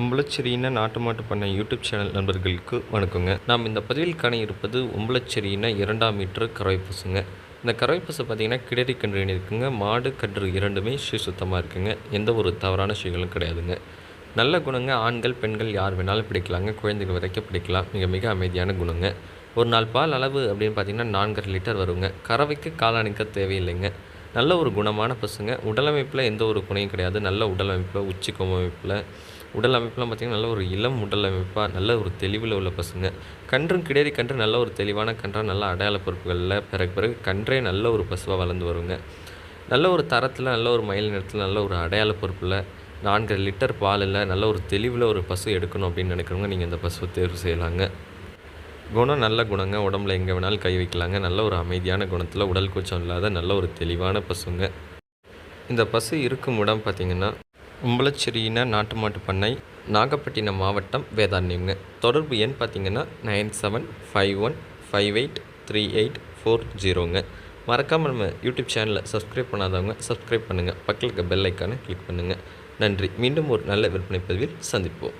உம்பளச்சேரியின நாட்டு மாட்டு பண்ண யூடியூப் சேனல் நண்பர்களுக்கு வணக்கங்க. நாம் இந்த பதிவில் காண இருப்பது உம்பளச்சேரியின இரண்டாம் மீட்டர் கறவை பசுங்க இந்த கறவை பசு பார்த்தீங்கன்னா கிடரி கன்று இருக்குங்க. மாடு கன்று இரண்டுமே ஸ்ரீ சுத்தமாக இருக்குங்க. எந்த ஒரு தவறான விஷயங்களும் கிடையாதுங்க. நல்ல குணங்க. ஆண்கள் பெண்கள் யார் வேணாலும் பிடிக்கலாங்க. குழந்தைகள் வரைக்கும் பிடிக்கலாம். மிக மிக அமைதியான குணங்க. ஒரு நாள் பால் அளவு அப்படின்னு பார்த்தீங்கன்னா நான்கரை லிட்டர் வருங்க. கறவைக்கு காலணிக்க தேவையில்லைங்க. நல்ல ஒரு குணமான பசுங்க. உடலமைப்பில் எந்த ஒரு குணையும் கிடையாது. நல்ல உடலமைப்பில் உச்சி அமைப்பில் உடல் அமைப்புலாம் பார்த்திங்கன்னா நல்ல ஒரு இளம் உடல் அமைப்பாக நல்ல ஒரு தெளிவில் உள்ள பசுங்க கன்றும் கிடேரி கன்று நல்ல ஒரு தெளிவான கன்றாக நல்ல அடையாள பொறுப்புகளில் பிறகு பிறகு கன்றே நல்ல ஒரு பசுவாக வளர்ந்து வருங்க நல்ல ஒரு தரத்தில் நல்ல ஒரு மயில் நிறத்தில் நல்ல ஒரு அடையாள பொறுப்பில் நான்கு லிட்டர் பாலில் நல்ல ஒரு தெளிவில் ஒரு பசு எடுக்கணும் அப்படின்னு நினைக்கிறவங்க நீங்கள் இந்த பசுவை தேர்வு செய்யலாங்க குணம் நல்ல குணங்க உடம்புல எங்கே வேணாலும் கை வைக்கலாங்க நல்ல ஒரு அமைதியான குணத்தில் உடல் கூச்சம் இல்லாத நல்ல ஒரு தெளிவான பசுங்க இந்த பசு இருக்கும் இடம் பார்த்திங்கன்னா உம்பளச்சேரியின நாட்டு மாட்டு பண்ணை நாகப்பட்டினம் மாவட்டம் வேதாரண்யம்ங்க தொடர்பு எண் பார்த்திங்கன்னா nine seven five one five eight three eight four ஜீரோங்க. மறக்காமல் நம்ம யூடியூப் சேனலை சப்ஸ்கிரைப் பண்ணாதவங்க சப்ஸ்கிரைப் பண்ணுங்கள் பக்கத்தில் இருக்க பெல் ஐக்கானை கிளிக் பண்ணுங்கள் நன்றி. மீண்டும் ஒரு நல்ல விற்பனை பதிவில் சந்திப்போம்.